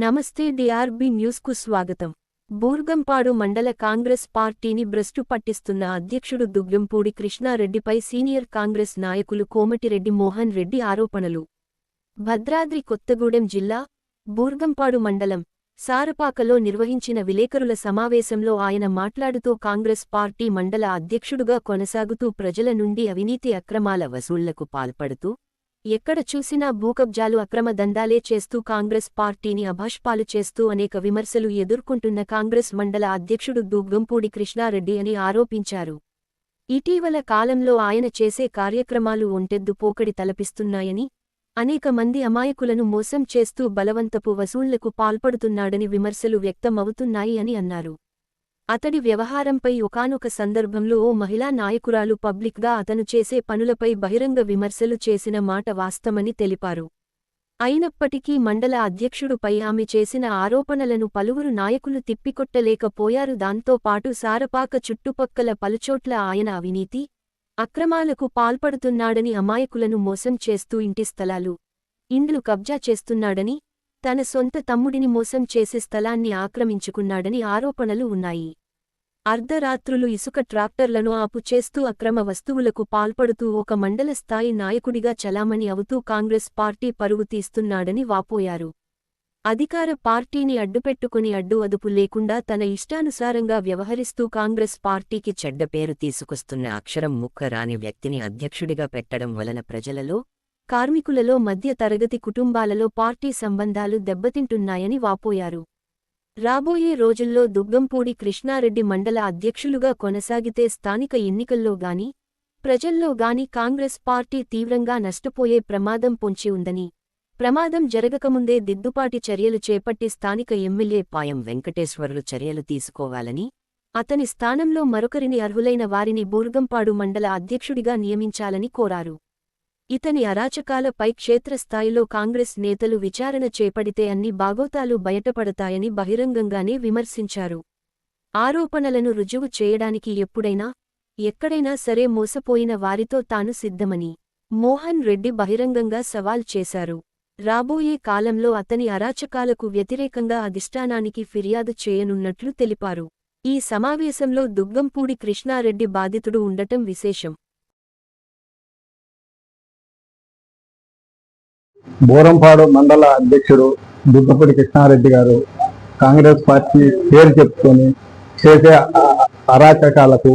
నమస్తే డిఆర్బి న్యూస్కు స్వాగతం. బూర్గంపాడు మండల కాంగ్రెస్ పార్టీని భ్రష్టు పట్టిస్తున్న అధ్యక్షుడు దుగ్గంపూడి కృష్ణారెడ్డిపై సీనియర్ కాంగ్రెస్ నాయకులు కోమటిరెడ్డి మోహన్ రెడ్డి ఆరోపణలు. భద్రాద్రి కొత్తగూడెం జిల్లా బూర్గంపాడు మండలం సారపాకలో నిర్వహించిన విలేకరుల సమావేశంలో ఆయన మాట్లాడుతూ కాంగ్రెస్ పార్టీ మండల అధ్యక్షుడుగా కొనసాగుతూ ప్రజల నుండి అవినీతి అక్రమాల వసూళ్ళకు పాల్పడుతూ ఎక్కడ చూసినా భూకబ్జాలు అక్రమ దందాలే చేస్తూ కాంగ్రెస్ పార్టీని అభాష్పాలు చేస్తూ అనేక విమర్శలు ఎదుర్కొంటున్న కాంగ్రెస్ మండల అధ్యక్షుడు దుగ్గంపూడి కృష్ణారెడ్డి అని ఆరోపించారు. ఇటీవల కాలంలో ఆయన చేసే కార్యక్రమాలు ఒంటెద్దు పోకడి తలపిస్తున్నాయని అనేక మంది అమాయకులను మోసం చేస్తూ బలవంతపు వసూళ్ళకు పాల్పడుతున్నాడని విమర్శలు వ్యక్తమవుతున్నాయి అని అన్నారు. అతడి వ్యవహారంపై ఒకానొక సందర్భంలో ఓ మహిళా నాయకురాలు పబ్లిక్గా అతను చేసే పనులపై బహిరంగ విమర్శలు చేసిన మాట వాస్తమని తెలిపారు. అయినప్పటికీ మండల అధ్యక్షుడుపై ఆమె చేసిన ఆరోపణలను పలువురు నాయకులు తిప్పికొట్టలేకపోయారు. దాంతో పాటు సారపాక చుట్టుపక్కల పలుచోట్ల ఆయన అవినీతి అక్రమాలకు పాల్పడుతున్నాడని అమాయకులను మోసం చేస్తూ ఇంటి స్థలాలు ఇండ్లు కబ్జా చేస్తున్నాడని తన సొంత తమ్ముడిని మోసం చేసే స్థలాన్ని ఆక్రమించుకున్నాడని ఆరోపణలు ఉన్నాయి. అర్ధరాత్రులు ఇసుక ట్రాక్టర్లను ఆపు చేస్తూ అక్రమ వస్తువులకు పాల్పడుతూ ఒక మండల స్థాయి నాయకుడిగా చలామణి అవుతూ కాంగ్రెస్ పార్టీ పరువు తీస్తున్నాడని వాపోయారు. అధికార పార్టీని అడ్డుపెట్టుకుని అడ్డు అదుపు లేకుండా తన ఇష్టానుసారంగా వ్యవహరిస్తూ కాంగ్రెస్ పార్టీకి చెడ్డ పేరు తీసుకొస్తున్న అక్షరం ముక్క రాని వ్యక్తిని అధ్యక్షుడిగా పెట్టడం వలన ప్రజలలో కార్మికులలో మధ్య తరగతి కుటుంబాలలో పార్టీ సంబంధాలు దెబ్బతింటున్నాయని వాపోయారు. రాబోయే రోజుల్లో దుగ్గంపూడి కృష్ణారెడ్డి మండల అధ్యక్షులుగా కొనసాగితే స్థానిక ఎన్నికల్లో గాని ప్రజల్లో గాని కాంగ్రెస్ పార్టీ తీవ్రంగా నష్టపోయే ప్రమాదం పొంచి ఉందని ప్రమాదం జరగకముందే దిద్దుపాటి చర్యలు చేపట్టి స్థానిక ఎమ్మెల్యే పాయం వెంకటేశ్వర్లు చర్యలు తీసుకోవాలని అతని స్థానంలో మరొకరిని అర్హులైన వారిని బూర్గంపాడు మండల అధ్యక్షుడిగా నియమించాలని కోరారు. ఇతని అరాచకాలపై క్షేత్రస్థాయిలో కాంగ్రెస్ నేతలు విచారణ చేపడితే అన్ని బాగోతాలు బయటపడతాయని బహిరంగంగానే విమర్శించారు. ఆరోపణలను రుజువు చేయడానికి ఎప్పుడైనా ఎక్కడైనా సరే మోసపోయిన వారితో తాను సిద్ధమని మోహన్ రెడ్డి బహిరంగంగా సవాల్ చేశారు. రాబోయే కాలంలో అతని అరాచకాలకు వ్యతిరేకంగా అధిష్టానానికి ఫిర్యాదు చేయనున్నట్లు తెలిపారు. ఈ సమావేశంలో దుగ్గంపూడి కృష్ణారెడ్డి బాధితుడు ఉండటం విశేషం. బోరంపాడు మండల అధ్యక్షుడు దుగ్గపూడి కృష్ణారెడ్డి గారు కాంగ్రెస్ పార్టీ పేరు చెప్పుకొని చేసే అరాచకాలకు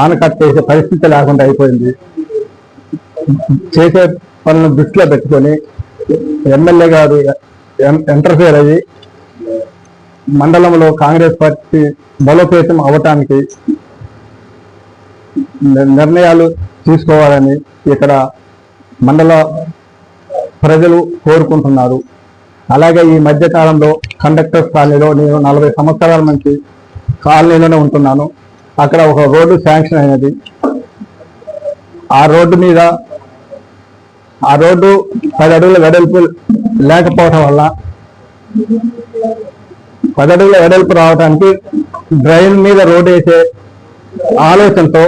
ఆనకట్ చేసే పరిస్థితి లేకుండా అయిపోయింది. చేసే పనులను దృష్టిలో పెట్టుకొని ఎమ్మెల్యే గారు ఎంటర్ఫేర్ అయ్యి మండలంలో కాంగ్రెస్ పార్టీ బలోపేతం అవటానికి నిర్ణయాలు తీసుకోవాలని ఇక్కడ మండల ప్రజలు కోరుకుంటున్నారు. అలాగే ఈ మధ్య కాలంలో కండక్టర్స్ కాలనీలో నేను నలభై సంవత్సరాల నుంచి కాలనీలోనే ఉంటున్నాను. అక్కడ ఒక రోడ్డు శాంక్షన్ అయినది. ఆ రోడ్డు మీద ఆ రోడ్డు పది అడుగుల వెడల్పు లేకపోవటం వల్ల పది అడుగుల వెడల్పు రావడానికి డ్రైన్ మీద రోడ్డు వేసే ఆలోచనతో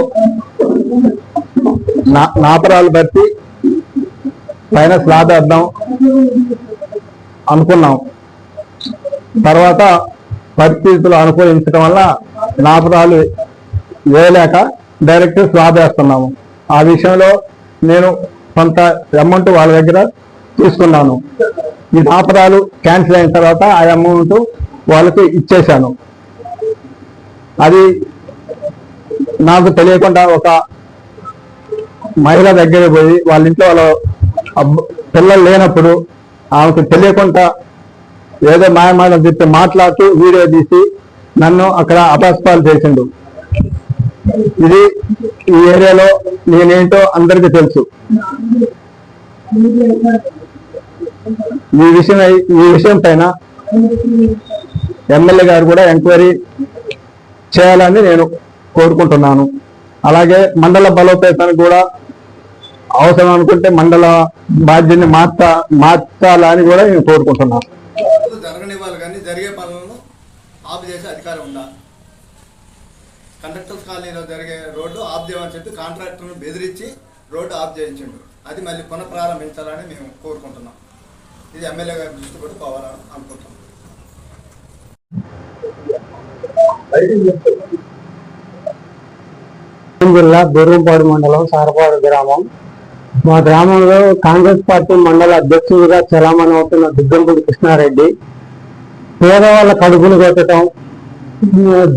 నా నాపరాలు బట్టి పైన స్లాబ్ వేద్దాం అనుకున్నాం. తర్వాత పరిస్థితులు అనుకూలించడం వల్ల నాపరాలు వేయలేక డైరెక్ట్ స్లాబ్ వేస్తున్నాము. ఆ విషయంలో నేను కొంత అమౌంట్ వాళ్ళ దగ్గర తీసుకున్నాను. ఈ నాపరాలు క్యాన్సిల్ అయిన తర్వాత ఆ అమౌంట్ వాళ్ళకి ఇచ్చేశాను. అది నాకు తెలియకుండా ఒక మహిళ దగ్గర పోయి వాళ్ళ ఇంట్లో వాళ్ళ పిల్లలు లేనప్పుడు ఆమెకు తెలియకుండా ఏదో మాయమాటలు చెప్పి మాట్లాడుతూ వీడియో తీసి నన్ను అక్కడ అపాస్పాలు చేసిండు. ఇది ఈ ఏరియాలో నేనేంటో అందరికీ తెలుసు. ఈ విషయం ఈ విషయం పైన ఎమ్మెల్యే గారు కూడా ఎంక్వైరీ చేయాలని నేను కోరుకుంటున్నాను. అలాగే మండల బలోపేతానికి కూడా అవసరం అనుకుంటే మండల బాధ్యతని మార్చ మార్చాలని కూడా నేను కోరుకుంటున్నాను జరగనివ్వాలి కానీ జరిగే పనులను ఆపు చేసే అధికారం ఉందా? కండక్టర్స్ కాలనీలో జరిగే రోడ్డు ఆఫ్ చేయమని చెప్పి కాంట్రాక్టర్ను బెదిరించి రోడ్డు ఆఫ్ చేయించండు. అది మళ్ళీ పునఃప్రారంభించాలని మేము కోరుకుంటున్నాం. ఇది ఎమ్మెల్యే గారి దృష్టి కూడా పోవాలని అనుకుంటున్నాం. జిల్లా బెరూంపాడు మండలం సారపాడు గ్రామం. మా గ్రామంలో కాంగ్రెస్ పార్టీ మండల అధ్యక్షుడిగా చలామణ అవుతున్న దుగ్గంపూడి కృష్ణారెడ్డి పేదవాళ్ళ కడుపులు కొట్టడం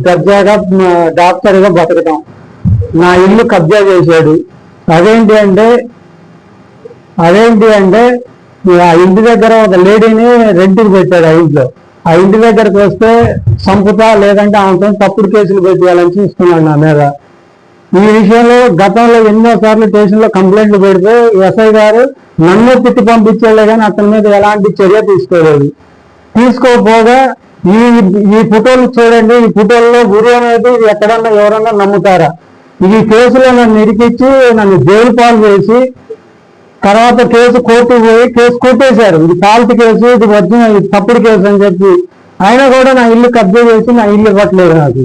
దర్జాగా డాక్టర్గా బతకటం నా ఇల్లు కబ్జా చేశాడు. అదేంటి అంటే అదేంటి అంటే ఆ ఇంటి దగ్గర ఒక లేడీని రెంట్కి పెట్టాడు ఆ ఇంట్లో. ఆ ఇంటి దగ్గరకు వస్తే సంపుతా లేదంటే ఆమె తప్పుడు కేసులు పెట్టేయాలని చూస్తున్నాడు నా మీద. ఈ విషయంలో గతంలో ఎన్నో సార్లు స్టేషన్లో కంప్లైంట్లు పెడితే ఎస్ఐ గారు నన్ను తిట్టి పంపించాలే కానీ అతని మీద ఎలాంటి చర్య తీసుకోలేదు. తీసుకోకపోగా ఈ ఈ ఫోటోలు చూడండి ఈ ఫోటోల్లో గురి అనేది ఎక్కడన్నా ఎవరన్నా నమ్ముతారా? ఈ కేసులో నన్ను ఇరికిచ్చి నన్ను జైలు పాలు చేసి తర్వాత కేసు కోర్టుకు పోయి కేసు కొట్టేశారు. ఇది ఫాల్ట్ కేసు ఇది వచ్చిన తప్పుడు కేసు అని చెప్పి. ఆయన కూడా నా ఇల్లు కబ్జా చేసి నా ఇల్లు ఇవ్వట్లేదు నాకు.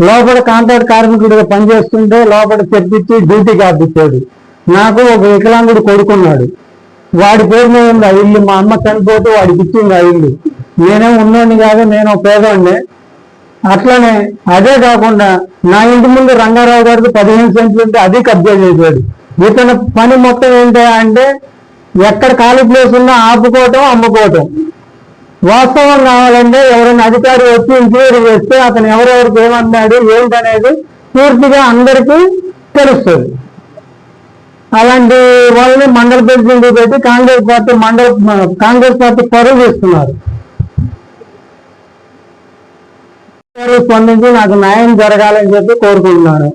లోపల కాంట్రాక్ట్ కార్మికుడిగా పనిచేస్తుంటే లోపల తెప్పించి డ్యూటీ కాపిచ్చాడు నాకు ఒక వికలాంగుడు కొడుకున్నాడు. వాడి పేరు మీద ఉంది ఆ ఇల్లు మా అమ్మ చనిపోతే వాడికి ఇచ్చింది ఆ ఇల్లు నేనేం ఉన్నోడిని కాదు నేను ఒక అట్లనే అదే కాకుండా నా ఇంటి ముందు రంగారావు గారికి పదిహేను సెంట్లు ఉంటే అది కబ్జా చేశాడు. ఇతని పని మొత్తం ఏంటి అంటే ఎక్కడ ఖాళీ ప్లేస్ ఉన్నా ఆపుకోవటం అమ్ముకోవటం. వాస్తవం రావాలంటే ఎవరైనా అధికారి వచ్చి ఎంక్వైరీ చేస్తే అతను ఎవరెవరికి ఏమన్నాడు ఏంటనేది పూర్తిగా అందరికీ తెలుస్తుంది. అలాంటి వాళ్ళని మండల ప్రెసిడెంట్ పెట్టి కాంగ్రెస్ పార్టీ మండల కాంగ్రెస్ పార్టీ పరువు చేస్తున్నారు స్పందించి నాకు న్యాయం జరగాలని చెప్పి కోరుకుంటున్నాను.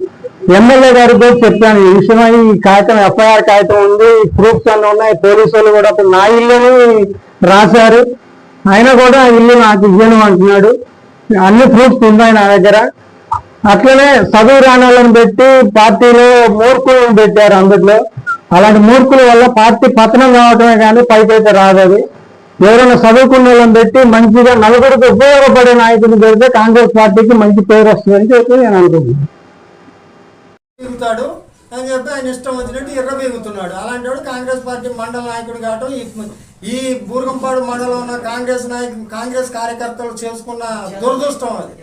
ఎమ్మెల్యే గారికి కూడా చెప్పాను ఈ విషయమై ఈ కాగితం ఎఫ్ఐఆర్ కాగితం ఉంది ప్రూఫ్స్ అన్నీ ఉన్నాయి పోలీసు వాళ్ళు కూడా నా ఇల్లుని రాశారు. ఆయన కూడా ఇల్లు నాకు ఇవ్వను అంటున్నాడు. అన్ని ప్రూఫ్స్ ఉన్నాయి నా దగ్గర. అట్లనే చదువు రాణాలను పెట్టి పార్టీలో మూర్ఖులను పెట్టారు అందులో అలాంటి మూర్ఖుల వల్ల పార్టీ పతనం కావటమే కానీ పైకైతే రాదు అది. ఎవరైనా చదువుకున్న వాళ్ళని పెట్టి మంచిగా నలుగురికి ఉపయోగపడే నాయకుని పెడితే కాంగ్రెస్ పార్టీకి మంచి పేరు వస్తుందని చెప్పి నేను అనుకుంటున్నాను. తిరుగుతాడు. అని చెప్పి ఆయన ఇష్టం వచ్చినట్టు ఎర్రబీగుతున్నాడు. అలాంటి వాడు కాంగ్రెస్ పార్టీ మండల నాయకుడు కావటం ఈ బూర్గంపాడు మండలం ఉన్న కాంగ్రెస్ నాయకు కాంగ్రెస్ కార్యకర్తలు చేసుకున్న దురదృష్టం అది.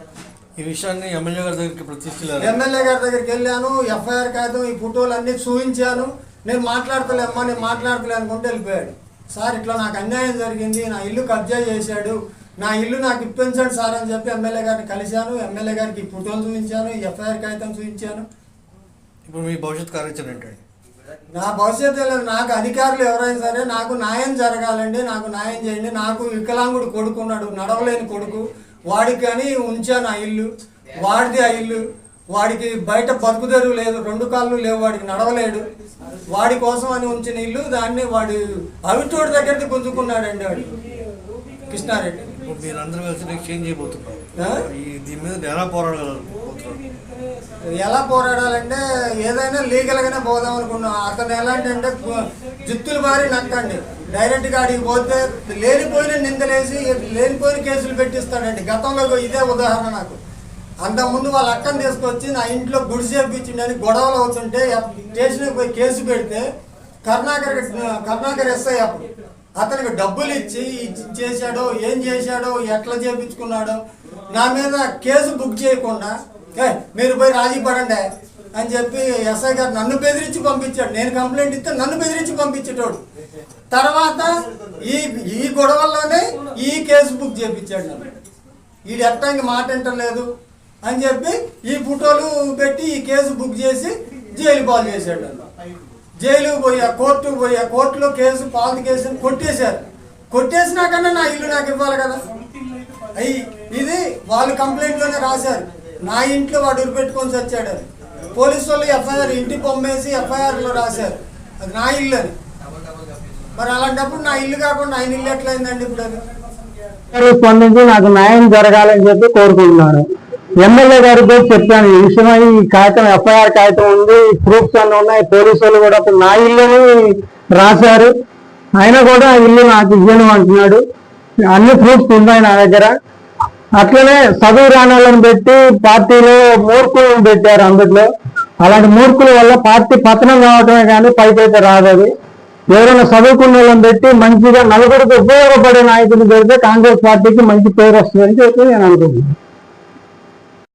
ఈ విషయాన్ని ఎమ్మెల్యే గారి దగ్గరికి తీసుకెళ్ళారు ఎమ్మెల్యే గారి దగ్గరికి వెళ్ళాను ఎఫ్ఐఆర్ కాగితం ఈ ఫోటోలు అన్ని చూపించాను. నేను మాట్లాడతలేమ్మా నేను మాట్లాడతలే అనుకుంటే వెళ్ళిపోయాడు. సార్ ఇట్లా నాకు అన్యాయం జరిగింది నా ఇల్లు కబ్జా చేశాడు నా ఇల్లు నాకు ఇప్పించండి సార్ అని చెప్పి ఎమ్మెల్యే గారిని కలిశాను. ఎమ్మెల్యే గారికి ఈ ఫోటోలు చూపించాను ఎఫ్ఐఆర్ కాగితం చూపించాను. ఇప్పుడు మీ భవిష్యత్ కార్యాచరణ ఏంటండి? నా భవిష్యత్తు లేదు నాకు అధికారులు ఎవరైనా సరే నాకు న్యాయం జరగాలండి నాకు న్యాయం చేయండి నాకు వికలాంగుడు కొడుకున్నాడు నడవలేని కొడుకు వాడికి అని ఉంచాను ఆ ఇల్లు వాడిది ఆ ఇల్లు వాడికి బయట బతుకుదెరువు లేదు రెండు కాళ్ళు లేవు వాడికి నడవలేడు వాడి కోసం అని ఉంచిన ఇల్లు దాన్ని వాడు అవిటోడి దగ్గరికి గుంజుకున్నాడండి వాడు. కృష్ణారెడ్డి. మీరందరూ కలిసి నెక్స్ట్ ఏం చేయబోతున్నారు దీని మీద ఎలా పోరాడగలుగుతున్నారు ఎలా పోరాడాలంటే ఏదైనా లీగల్గానే పోదాం అనుకున్నాం. అతను ఎలాంటి అంటే జిత్తులు బారి నక్కండి. డైరెక్ట్గా అడిగి పోతే లేనిపోయిన నిందలేసి లేనిపోయిన కేసులు పెట్టిస్తాడండి. గతంలో ఇదే ఉదాహరణ నాకు. అంతకుముందు వాళ్ళ అక్కను తీసుకొచ్చి నా ఇంట్లో గుడి చేపించిండని గొడవలు అవుతుంటే స్టేషన్కి పోయి కేసు పెడితే కర్ణాకర్ కర్ణాకర్ ఎస్ఐ అప్పుడు అతనికి డబ్బులు ఇచ్చి చేశాడో ఏం చేశాడో ఎట్లా చేపించుకున్నాడో నా మీద కేసు బుక్ చేయకుండా మీరు పోయి రాజీ పడండి అని చెప్పి ఎస్ఐ గారు నన్ను బెదిరించి పంపించాడు. నేను కంప్లైంట్ ఇస్తే నన్ను బెదిరించి పంపించేటోడు. తర్వాత ఈ ఈ గొడవల్లోనే ఈ కేసు బుక్ చేపించాడు నన్ను. వీడు ఎట్టంగి మాట వింటలేదు అని చెప్పి ఈ ఫోటోలు పెట్టి ఈ కేసు బుక్ చేసి జైలు పాలు చేశాడు నన్ను. జైలు పోయా కోర్టు పోయా కోర్టులో కేసు పాలు కేసు కొట్టేశారు. కొట్టేసినాకన్నా నా ఇల్లు నాకు ఇవ్వాలి కదా. అయ్యి ఇది వాళ్ళు కంప్లైంట్లోనే రాశారు. నా ఇంట్లో వాడు ఉరిపెట్టుకొని వచ్చాడు అది. పోలీసు వాళ్ళు ఎఫ్ఐఆర్ ఇంటి పొమ్మేసి ఎఫ్ఐఆర్లో రాశారు. అది నా ఇల్లు అని మరి అలాంటప్పుడు నా ఇల్లు కాకుండా ఆయన ఇల్లు ఎట్లయిందండి ఇప్పుడు అది? స్పందించి నాకు న్యాయం జరగాలని చెప్పి కోరుకుంటున్నాను. ఎమ్మెల్యే గారు కూడా చెప్పాను. ఈ విషయమై ఈ కాగితం ఎఫ్ఐఆర్ కాగితం ఉంది. ప్రూఫ్స్ అన్నీ ఉన్నాయి. పోలీసు వాళ్ళు కూడా అప్పుడు నా ఇల్లుని రాశారు. అయినా కూడా ఆ ఇల్లు నాకు ఇవ్వను అంటున్నాడు. అన్ని ప్రూఫ్స్ ఉన్నాయి నా దగ్గర. అట్లనే చదువు రాణాలను పెట్టి పార్టీలో మూర్ఖులను పెట్టారు అందులో అలాంటి మూర్ఖుల వల్ల పార్టీ పతనం కావటమే కానీ పైకైతే రాదు అది. ఎవరైనా చదువుకున్న వాళ్ళని పెట్టి మంచిగా నలుగురికి ఉపయోగపడే నాయకుడిని పెడితే కాంగ్రెస్ పార్టీకి మంచి పేరు వస్తుందని చెప్పి నేను అనుకుంటున్నాను.